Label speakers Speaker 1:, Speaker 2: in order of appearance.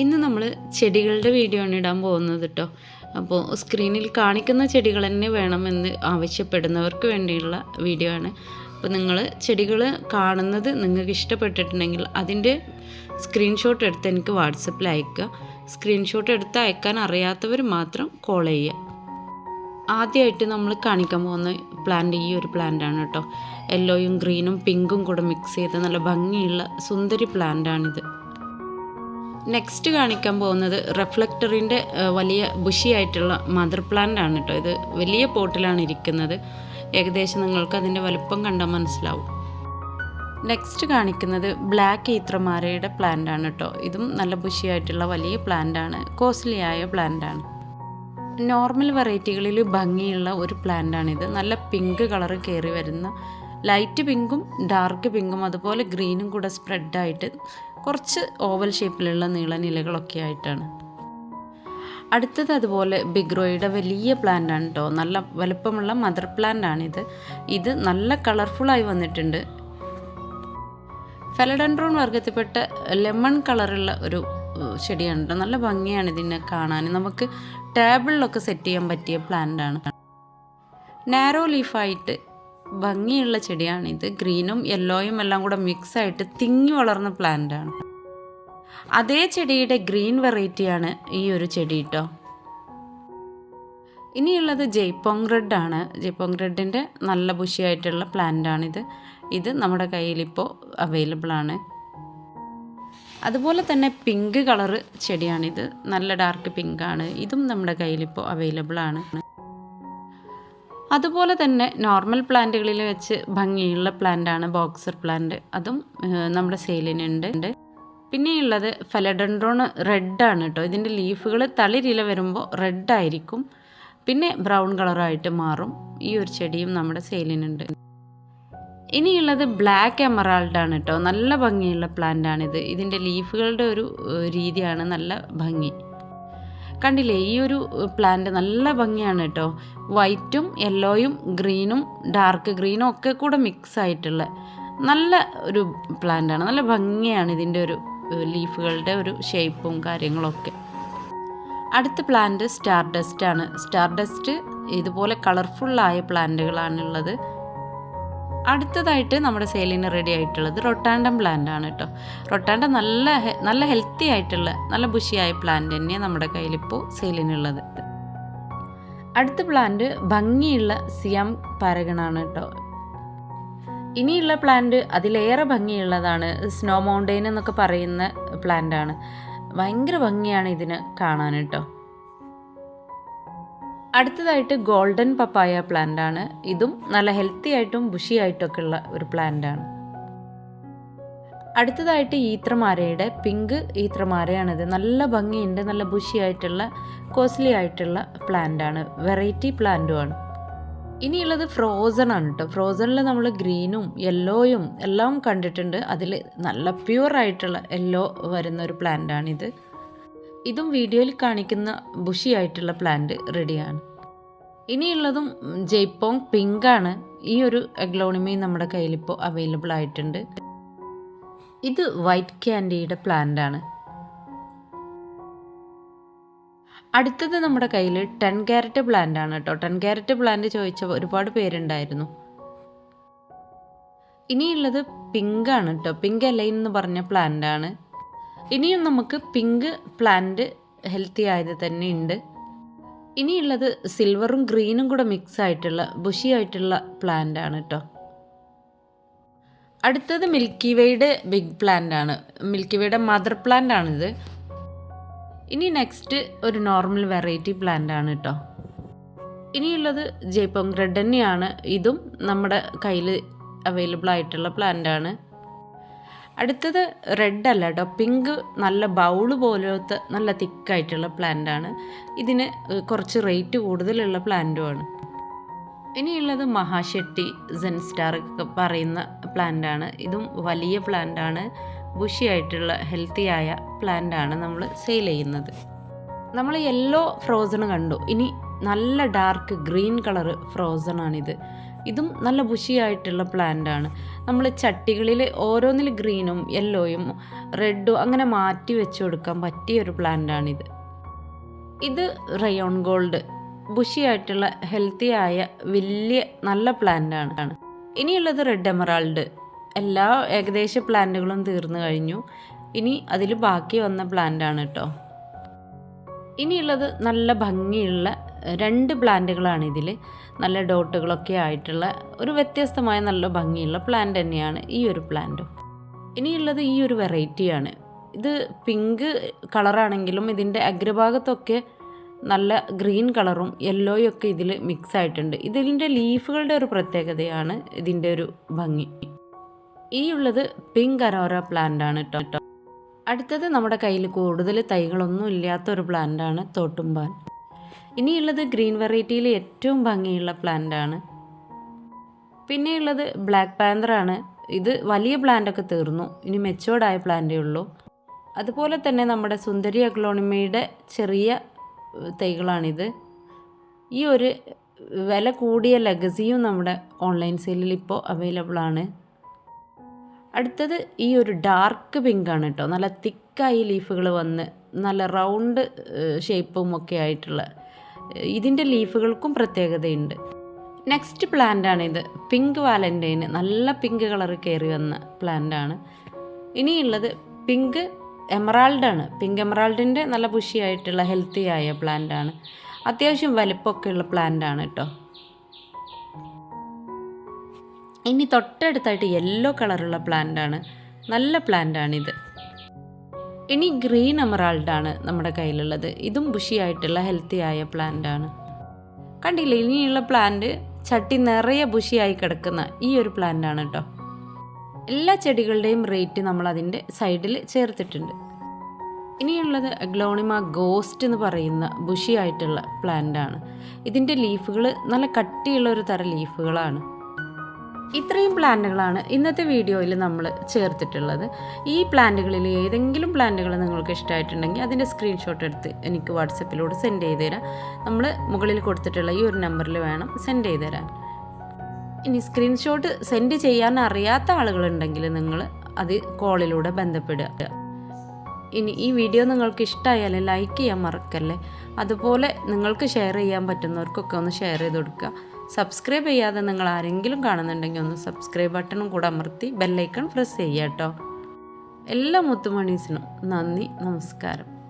Speaker 1: ഇന്ന് നമ്മൾ ചെടികളുടെ വീഡിയോ ആണ് ഇടാൻ പോകുന്നത് കേട്ടോ അപ്പോൾ സ്ക്രീനിൽ കാണിക്കുന്ന ചെടികൾ തന്നെ വേണമെന്ന് ആവശ്യപ്പെടുന്നവർക്ക് വേണ്ടിയുള്ള വീഡിയോ ആണ്. അപ്പോൾ നിങ്ങൾ ചെടികൾ കാണുന്നത് നിങ്ങൾക്ക് ഇഷ്ടപ്പെട്ടിട്ടുണ്ടെങ്കിൽ അതിന്റെ സ്ക്രീൻഷോട്ട് എടുത്ത് എനിക്ക് വാട്സപ്പിൽ അയക്കുക. സ്ക്രീൻഷോട്ട് എടുത്ത് അയക്കാൻ അറിയാത്തവർ മാത്രം കോൾ ചെയ്യുക. ആദ്യമായിട്ട് നമ്മൾ കാണിക്കാൻ പോകുന്ന പ്ലാന്റ് ഈ ഒരു പ്ലാന്റ് ആണ് കേട്ടോ യെല്ലോയും ഗ്രീനും പിങ്കും കൂടെ മിക്സ് ചെയ്ത് നല്ല ഭംഗിയുള്ള സുന്ദരി പ്ലാന്റാണിത് നെക്സ്റ്റ് കാണിക്കാൻ പോകുന്നത് റിഫ്ലക്ടറിന്റെ വലിയ ബുഷിയായിട്ടുള്ള മദർ പ്ലാന്റ് ആണ് കേട്ടോ ഇത് വലിയ പോട്ടിലാണ് ഇരിക്കുന്നത്. ഏകദേശം നിങ്ങൾക്ക് അതിന്റെ വലുപ്പം കണ്ടാൽ മനസ്സിലാവും. നെക്സ്റ്റ് കാണിക്കുന്നത് ബ്ലാക്ക് ഈത്രമാരയുടെ പ്ലാന്റ് ആണ് കേട്ടോ ഇതും നല്ല ബുഷിയായിട്ടുള്ള വലിയ പ്ലാന്റ് ആണ്. കോസ്റ്റ്ലി ആയ പ്ലാന്റ് ആണ്. നോർമൽ വെറൈറ്റികളിൽ ഭംഗിയുള്ള ഒരു പ്ലാന്റ് ആണിത് നല്ല പിങ്ക് കളർ കയറി വരുന്ന ലൈറ്റ് പിങ്കും ഡാർക്ക് പിങ്കും അതുപോലെ ഗ്രീനും കൂടെ സ്പ്രെഡായിട്ട് കുറച്ച് ഓവൽ ഷേപ്പിലുള്ള നീളനിലകളൊക്കെ ആയിട്ടാണ്. അടുത്തത് അതുപോലെ ബിഗ്രോയുടെ വലിയ പ്ലാന്റ് ആണ് കേട്ടോ നല്ല വലുപ്പമുള്ള മദർ പ്ലാന്റ് ആണിത് ഇത് നല്ല കളർഫുള്ളായി വന്നിട്ടുണ്ട്. ഫെലഡൻഡ്രോൺ വർഗത്തിൽപ്പെട്ട ലെമൺ കളറുള്ള ഒരു ചെടിയാണ് കേട്ടോ നല്ല ഭംഗിയാണ് ഇതിനെ കാണാൻ. നമുക്ക് ടേബിളിലൊക്കെ സെറ്റ് ചെയ്യാൻ പറ്റിയ പ്ലാന്റ് ആണ് നാരോ ലീഫായിട്ട് ഭംഗിയുള്ള ചെടിയാണിത്. ഗ്രീനും യെല്ലോയും എല്ലാം കൂടെ മിക്സ് ആയിട്ട് തിങ്ങി വളർന്ന പ്ലാന്റ് ആണ് അതേ ചെടിയുടെ ഗ്രീൻ വെറൈറ്റിയാണ് ഈ ഒരു ചെടി കേട്ടോ ഇനിയുള്ളത് ജയ്പോങ് റെഡ് ആണ് ജയ്പോങ് റെഡിന്റെ നല്ല ബുഷിയായിട്ടുള്ള പ്ലാന്റ് ആണിത് ഇത് നമ്മുടെ കയ്യിലിപ്പോൾ അവൈലബിൾ ആണ് അതുപോലെ തന്നെ പിങ്ക് കളറ് ചെടിയാണിത്. നല്ല ഡാർക്ക് പിങ്ക് ആണ് ഇതും നമ്മുടെ കയ്യിലിപ്പോൾ അവൈലബിൾ ആണ് അതുപോലെ തന്നെ നോർമൽ പ്ലാന്റുകളിൽ വെച്ച് ഭംഗിയുള്ള പ്ലാന്റാണ് ബോക്സർ പ്ലാന്റ് അതും നമ്മുടെ സെയിലിനുണ്ട് പിന്നെയുള്ളത് ഫെലഡൻഡ്രോൺ റെഡാണ് കേട്ടോ ഇതിന്റെ ലീഫുകൾ തളിരില വരുമ്പോൾ റെഡായിരിക്കും പിന്നെ ബ്രൗൺ കളറായിട്ട് മാറും. ഈ ഒരു ചെടിയും നമ്മുടെ സെയിലിനുണ്ട് ഇനിയുള്ളത് ബ്ലാക്ക് എമറാൾഡ് ആണ് കേട്ടോ നല്ല ഭംഗിയുള്ള പ്ലാന്റ് ആണിത് ഇതിന്റെ ലീഫുകളുടെ ഒരു രീതിയാണ് നല്ല ഭംഗി. കണ്ടില്ലേ ഈ ഒരു പ്ലാന്റ് നല്ല ഭംഗിയാണ് കേട്ടോ വൈറ്റും യെല്ലോയും ഗ്രീനും ഡാർക്ക് ഗ്രീനും ഒക്കെ കൂടെ മിക്സ് ആയിട്ടുള്ള നല്ല ഒരു പ്ലാന്റാണ് നല്ല ഭംഗിയാണ് ഇതിന്റെ ഒരു ലീഫുകളുടെ ഒരു ഷേപ്പും കാര്യങ്ങളൊക്കെ. അടുത്ത പ്ലാന്റ് സ്റ്റാർ ഡസ്റ്റ് ആണ്. സ്റ്റാർ ഡസ്റ്റ് ഇതുപോലെ കളർഫുള്ളായ പ്ലാന്റുകളാണുള്ളത് അടുത്തതായിട്ട് നമ്മുടെ സെയിലിന് റെഡി ആയിട്ടുള്ളത് റൊട്ടാൻഡം പ്ലാന്റ് ആണ് കേട്ടോ റൊട്ടാൻഡം നല്ല നല്ല ഹെൽത്തി ആയിട്ടുള്ള നല്ല ബുഷിയായ പ്ലാന്റ് തന്നെയാണ് നമ്മുടെ കയ്യിലിപ്പോൾ സെയിലിനുള്ളത് അടുത്ത പ്ലാന്റ് ഭംഗിയുള്ള സിയാം പാരഗണാണ് കേട്ടോ. ഇനിയുള്ള പ്ലാന്റ് അതിലേറെ ഭംഗിയുള്ളതാണ് സ്നോ മൗണ്ടെയിൻ എന്നൊക്കെ പറയുന്ന പ്ലാന്റാണ്. ഭയങ്കര ഭംഗിയാണ് ഇതിന് കാണാൻ കേട്ടോ. അടുത്തതായിട്ട് ഗോൾഡൻ പപ്പായ പ്ലാന്റ് ആണ് ഇതും നല്ല ഹെൽത്തി ആയിട്ടും ബുഷി ആയിട്ടൊക്കെ ഉള്ള ഒരു പ്ലാന്റ് ആണ് അടുത്തതായിട്ട് ഈത്രമാരയുടെ പിങ്ക് ഈത്രമാരയാണിത്. നല്ല ഭംഗിയുണ്ട് നല്ല ബുഷിയായിട്ടുള്ള കോസ്റ്റ്ലി ആയിട്ടുള്ള പ്ലാന്റാണ് വെറൈറ്റി പ്ലാന്റുമാണ്. ഇനിയുള്ളത് ഫ്രോസൺ ആണ് കേട്ടോ ഫ്രോസണിൽ നമ്മൾ ഗ്രീനും യെല്ലോയും എല്ലാം കണ്ടിട്ടുണ്ട്. അതിൽ നല്ല പ്യുവറായിട്ടുള്ള യെല്ലോ വരുന്ന ഒരു പ്ലാന്റാണിത്. ഇതും വീഡിയോയിൽ കാണിക്കുന്ന ബുഷി ആയിട്ടുള്ള പ്ലാന്റ് റെഡിയാണ്. ഇനിയുള്ളതും ജയ്പോങ് പിങ്കാണ്. ഈ ഒരു എഗ്ലോണിമയും നമ്മുടെ കയ്യിലിപ്പോൾ അവൈലബിൾ ആയിട്ടുണ്ട്. ഇത് വൈറ്റ് ക്യാൻഡിയുടെ പ്ലാന്റ് ആണ് അടുത്തത് നമ്മുടെ കയ്യിൽ ടെൻ ക്യാരറ്റ് പ്ലാന്റ് ആണ് കേട്ടോ. ടെൻ ക്യാരറ്റ് പ്ലാന്റ് ചോദിച്ച ഒരുപാട് പേരുണ്ടായിരുന്നു. ഇനിയുള്ളത് പിങ്ക് ആണ് കേട്ടോ. പിങ്ക് എലൈൻ എന്ന് പറഞ്ഞ പ്ലാന്റ് ആണ്. ഇനിയും നമുക്ക് പിങ്ക് പ്ലാന്റ് ഹെൽത്തി ആയത് തന്നെ ഉണ്ട്. ഇനിയുള്ളത് സിൽവറും ഗ്രീനും കൂടെ മിക്സ് ആയിട്ടുള്ള ബുഷി ആയിട്ടുള്ള പ്ലാന്റ് ആണ് കേട്ടോ. അടുത്തത് മിൽക്കി വേയുടെ ബിഗ് പ്ലാന്റ് ആണ്. മിൽക്കി വേയുടെ മദർ പ്ലാന്റ് ആണിത്. ഇനി നെക്സ്റ്റ് ഒരു നോർമൽ വെറൈറ്റി പ്ലാന്റ് ആണ് കേട്ടോ ഇനിയുള്ളത് ജയ്പോങ് റെഡ് തന്നെയാണ് ഇതും നമ്മുടെ കയ്യിൽ അവൈലബിൾ ആയിട്ടുള്ള പ്ലാന്റ് ആണ്. അടുത്തത് റെഡ് അല്ല കേട്ടോ പിങ്ക് നല്ല ബൗൾ പോലത്തെ നല്ല തിക്കായിട്ടുള്ള പ്ലാന്റ് ആണ്. ഇതിന് കുറച്ച് റേറ്റ് കൂടുതലുള്ള പ്ലാന്റുമാണ് ഇനിയുള്ളത് മഹാശെട്ടി സെൻസ്റ്റാർ പറയുന്ന പ്ലാന്റ് ആണ്. ഇതും വലിയ പ്ലാന്റ് ആണ്. ബുഷി ആയിട്ടുള്ള ഹെൽത്തി ആയ പ്ലാന്റ് ആണ് നമ്മൾ സെയിൽ ചെയ്യുന്നത്. നമ്മൾ യെല്ലോ ഫ്രോസൺ കണ്ടു. ഇനി നല്ല ഡാർക്ക് ഗ്രീൻ കളർ ഫ്രോസൺ ആണിത്. ഇതും നല്ല ബുഷിയായിട്ടുള്ള പ്ലാന്റ് ആണ്. നമ്മൾ ചട്ടികളിൽ ഓരോന്നിൽ ഗ്രീനും യെല്ലോയും റെഡും അങ്ങനെ മാറ്റി വെച്ച് കൊടുക്കാൻ പറ്റിയ ഒരു പ്ലാന്റ് ആണിത്. ഇത് റയോൺ ഗോൾഡ് ബുഷിയായിട്ടുള്ള ഹെൽത്തി ആയ വലിയ നല്ല പ്ലാന്റ് ആണ്. ഇനിയുള്ളത് റെഡ് എമറാൾഡ് എല്ലാ ഏകദേശ പ്ലാന്റുകളും തീർന്നു കഴിഞ്ഞു. ഇനി അതിൽ ബാക്കി വന്ന പ്ലാന്റ് ആണ് കേട്ടോ ഇനിയുള്ളത് നല്ല ഭംഗിയുള്ള രണ്ട് പ്ലാന്റുകളാണ് ഇതിൽ. നല്ല ഡോട്ടുകളൊക്കെ ആയിട്ടുള്ള ഒരു വ്യത്യസ്തമായ നല്ല ഭംഗിയുള്ള പ്ലാന്റ് തന്നെയാണ് ഈ ഒരു പ്ലാന്റും ഇനിയുള്ളത് ഈ ഒരു വെറൈറ്റിയാണ് ഇത് പിങ്ക് കളറാണെങ്കിലും ഇതിന്റെ അഗ്രഭാഗത്തൊക്കെ നല്ല ഗ്രീൻ കളറും യെല്ലോയും ഒക്കെ ഇതിൽ മിക്സ് ആയിട്ടുണ്ട്. ഇതിന്റെ ലീഫുകളുടെ ഒരു പ്രത്യേകതയാണ് ഇതിന്റെ ഒരു ഭംഗി. ഈ ഉള്ളത് പിങ്ക് അരോറ പ്ലാന്റ് ആണ് കേട്ടോ അടുത്തത് നമ്മുടെ കയ്യിൽ കൂടുതൽ തൈകളൊന്നും ഇല്ലാത്ത ഒരു പ്ലാന്റ് ആണ് തോട്ടുമ്പാൻ ഇനിയുള്ളത് ഗ്രീൻ വെറൈറ്റിയിൽ ഏറ്റവും ഭംഗിയുള്ള പ്ലാന്റ് ആണ്. പിന്നെയുള്ളത് ബ്ലാക്ക് ആണ്. ഇത് വലിയ പ്ലാന്റൊക്കെ തീർന്നു. ഇനി മെച്ചോർഡായ പ്ലാന്റേ ഉള്ളൂ. അതുപോലെ തന്നെ നമ്മുടെ സുന്ദരി അഗ്ലോണിമയുടെ ചെറിയ തൈകളാണിത്. ഈ ഒരു വില കൂടിയ ലെഗസിയും നമ്മുടെ ഓൺലൈൻ സെയിലിൽ ഇപ്പോൾ അവൈലബിൾ ആണ്. അടുത്തത് ഈ ഒരു ഡാർക്ക് പിങ്ക് ആണ് കേട്ടോ. നല്ല തിക്കായി ലീഫുകൾ വന്ന് നല്ല റൗണ്ട് ഷേപ്പും ഒക്കെ ആയിട്ടുള്ള ഇതിന്റെ ലീഫുകൾക്കും പ്രത്യേകതയുണ്ട്. നെക്സ്റ്റ് പ്ലാന്റ് ആണിത് പിങ്ക് വാലന്റൈന് നല്ല പിങ്ക് കളർ കയറി വന്ന പ്ലാന്റ് ആണ്. ഇനിയുള്ളത് പിങ്ക് എമറാൾഡ് ആണ് പിങ്ക് എമറാൾഡിന്റെ നല്ല ബുഷിയായിട്ടുള്ള ഹെൽത്തി ആയ പ്ലാന്റാണ്. അത്യാവശ്യം വലിപ്പമൊക്കെ ഉള്ള പ്ലാന്റ് ആണ് കേട്ടോ ഇനി തൊട്ടടുത്തായിട്ട് യെല്ലോ കളറുള്ള പ്ലാന്റാണ്. നല്ല പ്ലാന്റാണിത്. ഇനി ഗ്രീൻ എമറാൾഡാണ് നമ്മുടെ കയ്യിലുള്ളത്. ഇതും ബുഷിയായിട്ടുള്ള ഹെൽത്തി ആയ പ്ലാന്റാണ്. കണ്ടില്ലേ ഇനിയുള്ള പ്ലാന്റ് ചട്ടി നിറയെ ബുഷിയായി കിടക്കുന്ന ഈ ഒരു പ്ലാന്റാണ് കേട്ടോ എല്ലാ ചെടികളുടെയും റേറ്റ് നമ്മൾ അതിന്റെ സൈഡിൽ ചേർത്തിട്ടുണ്ട്. ഇനിയുള്ളത് അഗ്ലോണിമ ഗോസ്റ്റ് എന്ന് പറയുന്ന ബുഷിയായിട്ടുള്ള പ്ലാന്റ് ആണ്. ഇതിന്റെ ലീഫുകൾ നല്ല കട്ടിയുള്ള ഒരു തരം ലീഫുകളാണ് ഇത്രയും പ്ലാന്റുകളാണ് ഇന്നത്തെ വീഡിയോയിൽ നമ്മൾ ചേർത്തിട്ടുള്ളത്. ഈ പ്ലാന്റുകളിൽ ഏതെങ്കിലും പ്ലാന്റുകൾ നിങ്ങൾക്ക് ഇഷ്ടമായിട്ടുണ്ടെങ്കിൽ അതിന്റെ സ്ക്രീൻഷോട്ട് എടുത്ത് എനിക്ക് വാട്സപ്പിലൂടെ സെൻഡ് ചെയ്ത് തരാം. നമ്മൾ മുകളിൽ കൊടുത്തിട്ടുള്ള ഈ ഒരു നമ്പറിൽ വേണം സെൻഡ് ചെയ്ത് തരാൻ. ഇനി സ്ക്രീൻഷോട്ട് സെൻഡ് ചെയ്യാൻ അറിയാത്ത ആളുകളുണ്ടെങ്കിൽ നിങ്ങൾ അത് കോളിലൂടെ ബന്ധപ്പെടുക. ഇനി ഈ വീഡിയോ നിങ്ങൾക്ക് ഇഷ്ടമായാൽ ലൈക്ക് ചെയ്യാൻ മറക്കല്ലേ? അതുപോലെ നിങ്ങൾക്ക് ഷെയർ ചെയ്യാൻ പറ്റുന്നവർക്കൊക്കെ ഒന്ന് ഷെയർ ചെയ്ത് കൊടുക്കുക. സബ്സ്ക്രൈബ് ചെയ്യാതെ നിങ്ങൾ ആരെങ്കിലും കാണുന്നുണ്ടെങ്കിൽ ഒന്ന് സബ്സ്ക്രൈബ് ബട്ടണും കൂടെ അമർത്തി ബെല്ലൈക്കൺ പ്രസ് ചെയ്യുക കേട്ടോ. എല്ലാ മുത്തുമണീസിനും നന്ദി നമസ്കാരം.